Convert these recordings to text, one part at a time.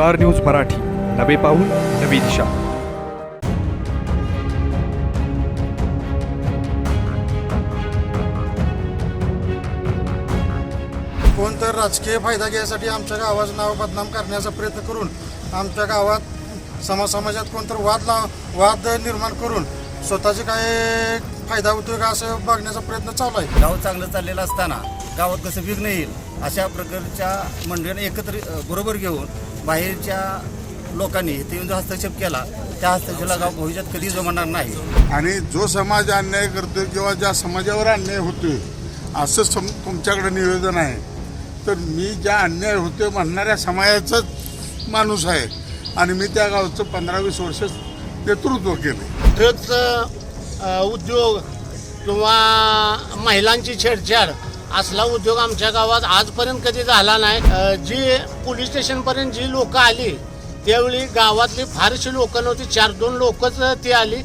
Star news Marathi. नवे पाऊल नवी दिशा. कोण तर राजकीय फायदा घ्यायसाठी आमच्या गावाचं नाव बदनाम करण्याचा प्रयत्न करून आमच्या गावात समाज समाजात कोणतर वाद लाव वाद निर्माण करून स्वतःचे काय फायदा होतोय का असं बघण्याचा प्रयत्न चालू आहे गाव चांगलं चाललेलं असताना गावात कसं विघ्न येईल अशा प्रकारच्या मंडळीने एकत्र बरोबर घेऊन बाहेरच्या लोकांनी इथे येऊन जो हस्तक्षेप केला त्या हस्तक्षेपाला गाव भविष्यात कधी जमणार नाही. आणि जो समाज अन्याय करतोय किंवा ज्या समाजावर अन्याय होतोय असं सम तुमच्याकडे निवेदन आहे. तर मी ज्या अन्याय होतोय म्हणणाऱ्या समाजाचाच माणूस आहे. आणि मी त्या गावचं पंधरा वीस वर्ष नेतृत्व केलं ड्रग्जचं उद्योग किंवा महिलांची छेडछाड असला उद्योग आमच्या गावात आजपर्यंत कधी झाला नाही. जी पोलीस स्टेशनपर्यंत जी लोक आली त्यावेळी गावातली फारशी लोक नव्हती. चार दोन लोकच ती आली.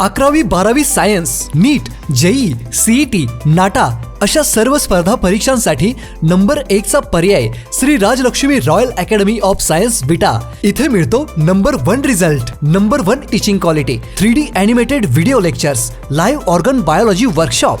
अकरावी बारावी science NEET JEE CET NATA अशा सर्व स्पर्धा परीक्षांसाठी नंबर एकचा पर्याय Shri Rajlakshmi royal academy of science बिटा. इथे मिळतो number one result number one teaching quality three D animated video lectures live organ biology workshop.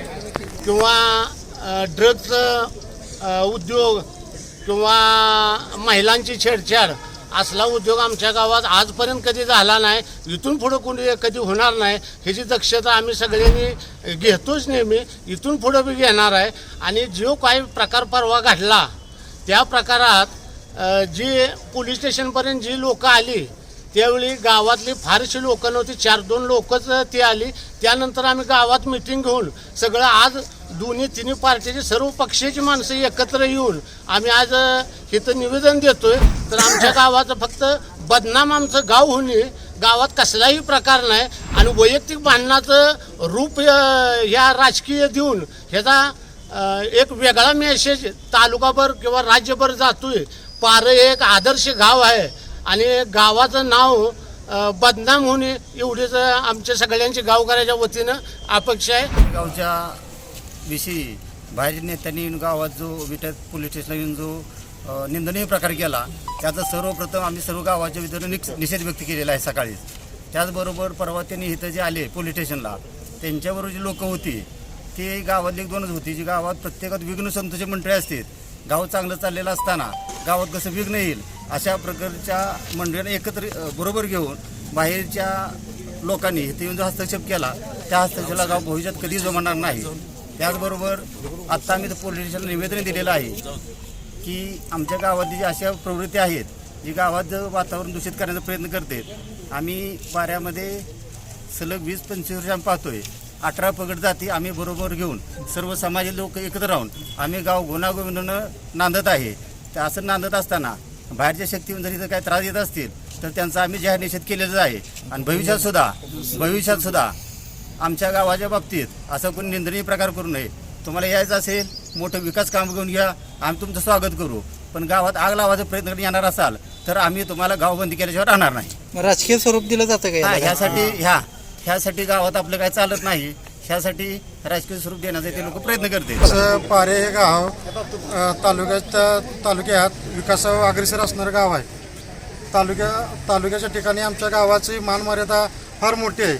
किंवा ड्रग्जचं उद्योग किंवा महिलांची छेडछाड असला उद्योग आमच्या गावात आजपर्यंत कधी झाला नाही. इथून पुढं कोणी कधी होणार नाही ह्याची दक्षता आम्ही सगळ्यांनी घेतोच नेहमी. इथून पुढं बी घेणार आहे. आणि जो काही प्रकार परवा घडला त्या प्रकारात जी पोलीस स्टेशनपर्यंत जी लोकं आली त्यावेळी गावातली फारशी लोक नव्हती चार दोन लोकच ती आली. त्यानंतर आम्ही गावात मिटिंग घेऊन सगळं आज दोन्ही तिन्ही पार्टीची सर्व पक्षाची माणसं एकत्र येऊन आम्ही आज इथं निवेदन देतोय. तर आमच्या गावाचं फक्त बदनाम आमचं गाव होणे गावात कसलाही प्रकार नाही आणि वैयक्तिक भांडणाचं रूप ह्या राजकीय देऊन ह्याचा एक वेगळा मेसेज तालुकाभर किंवा राज्यभर जातोय. पारं एक आदर्श गाव आहे. आणि गावाचं नाव बदनाम होणे एवढीच आमच्या सगळ्यांची गावकऱ्याच्या वतीनं अपेक्षा आहे. गावच्या विषयी बाहेरच्या नेत्यांनी येऊन गावात जो विट्यात पोलीस स्टेशनला येऊन जो निंदनीय प्रकार केला त्याचा सर्वप्रथम आम्ही सर्व गावाच्या विद्यार्थ्यांनी निषेध व्यक्त केलेला आहे सकाळीच त्याचबरोबर परवा त्यांनी इथं जे आले पोलीस स्टेशनला त्यांच्याबरोबर जी लोकं होती ती गावातली एक दोनच होती जी गावात प्रत्येकात विघ्न संतोषी मंडळी असतील गाव चांगलं चाललेलं असताना गावात कसं विघ्न येईल अशा प्रकारच्या मंडळीने एकत्र बरोबर घेऊन बाहेरच्या लोकांनी इथे येऊन जो हस्तक्षेप केला त्या हस्तक्षेपाला गाव भविष्यात कधी जमणार नाही. त्याचबरोबर आत्ता आम्ही पोलीस स्टेशनला निवेदन दिलेलं आहे की आमच्या गावातली जी अशा प्रवृत्ती आहेत जी गावात वातावरण दूषित करण्याचा प्रयत्न करते आम्ही पाऱ्यामध्ये सलग वीस पंचवीस वर्ष आम्ही पाहतोय. अठरा पगड जाती आम्ही बरोबर घेऊन सर्व समाजी लोक एकत्र राहून आम्ही गाव गुणागोविंदनं नांदत आहे. असं नांदत असताना बाहेरच्या शक्तीहून जरी काही त्रास देत असतील तर त्यांचा आम्ही जाहीर निषेध केलेलाच आहे. आणि भविष्यात सुद्धा भविष्यात सुद्धा आमच्या गावाच्या बाबतीत असा कोणी निंदनीय प्रकार करू नये. तुम्हाला यायचं असेल मोठं विकास काम घेऊन घ्या आम्ही तुमचं स्वागत करू. पण गावात आग लावायचा प्रयत्न येणार असाल तर आम्ही तुम्हाला गावबंदी केल्याशिवाय राहणार नाही. राजकीय स्वरूप दिलं जातं का? ह्यासाठी ह्या ह्यासाठी गावात आपलं काय चालत नाही. ह्यासाठी राजकीय स्वरूप देण्याचा ते लोक प्रयत्न करते असं पारे हे गाव अ, तालुक्याच्या तालुक्यात विकासावर अग्रेसर असणारं गाव आहे. तालुक्या तालुक्याच्या ठिकाणी आमच्या गावाची मानमर्यादा फार मोठी आहे.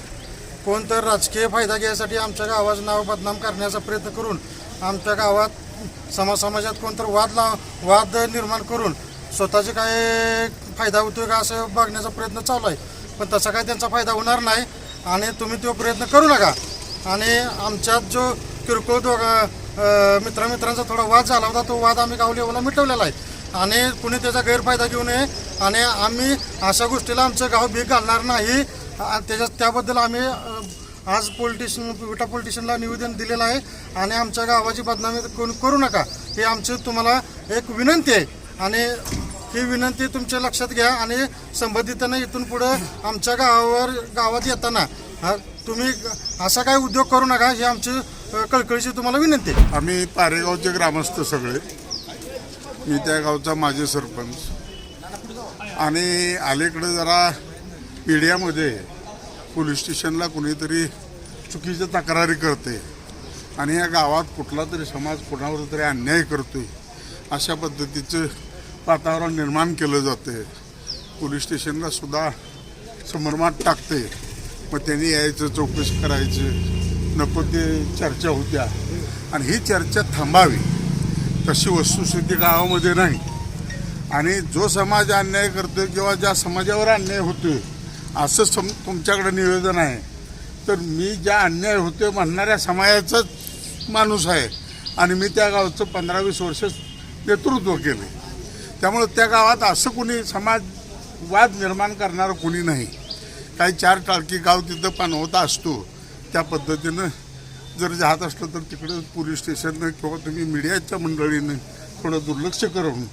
कोण तर राजकीय फायदा घ्यायसाठी आमच्या गावाचं नाव बदनाम करण्याचा प्रयत्न करून आमच्या गावात समाज समाजात कोणतर वाद लाव वाद निर्माण करून स्वतःचे काय फायदा होतोय का असं बघण्याचा प्रयत्न चालू आहे. पण तसा काय त्यांचा फायदा होणार नाही आणि तुम्ही तो प्रयत्न करू नका. आणि आमच्यात जो किरकोळ दोघा मित्रमित्रांचा थोडा वाद झाला होता तो वाद आम्ही गाव लेवलला मिटवलेला आहे. आणि कुणी त्याचा गैरफायदा घेऊ नये आणि आम्ही अशा गोष्टीला आमचं गाव भीक घालणार नाही. त्याच्या त्याबद्दल आम्ही आज पोलिटिशन विटा पोलिटिशनला निवेदन दिलेलं आहे. आणि आमच्या गावाची बदनामी कोण करू नका. हे आमची तुम्हाला एक विनंती आहे. आणि ही विनंती तुमच्या लक्षात घ्या आणि संबंधितांना इथून पुढं आमच्या गावावर गावात येताना हा, तुम्ही असा काय उद्योग करू नका ही आमची कळकळीची तुम्हाला विनंती आहे. आम्ही पारेगावचे ग्रामस्थ सगळे. मी त्या गावचा माजी सरपंच. आणि अलीकडे जरा पिढ्यामध्ये पोलीस स्टेशनला कुणीतरी चुकीच्या तक्रारी करते आणि या गावात कुठला तरी समाज कुणावर तरी अन्याय करतोय अशा पद्धतीचं वातावरण निर्माण केलं जाते पोलीस स्टेशनला सुद्धा समरमात टाकते मग त्यांनी यायचं चौकशी करायची. नको ते चर्चा होत्या. आणि ही चर्चा थांबावी. तशी वस्तुस्थिती गावामध्ये नाही. आणि जो समाज अन्याय करतो किंवा ज्या समाजावर अन्याय होतोय असं सम तुमच्याकडे निवेदन आहे. तर मी ज्या अन्याय होते म्हणणाऱ्या समाजाचाच माणूस आहे. आणि मी त्या गावचं पंधरा वीस वर्ष नेतृत्व केले त्यामुळं त्या गावात असं कुणी समाज वाद निर्माण करणारं कुणी नाही. काही चार टाळकी गाव तिथं पाणवता असतो. त्या पद्धतीनं जर जात असलं तर तिकडं पोलीस स्टेशननं किंवा तुम्ही मीडियाच्या मंडळीनं थोडं दुर्लक्ष करून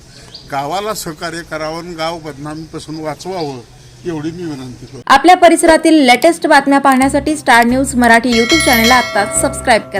गावाला सहकार्य करावं आणि गाव बदनामीपासून वाचवावं एवढी मी विनंती करतो. आपल्या परिसरातील लेटेस्ट बातम्या पाहण्यासाठी स्टार न्यूज मराठी यूट्यूब चॅनलला आत्ताच सबस्क्राईब करा.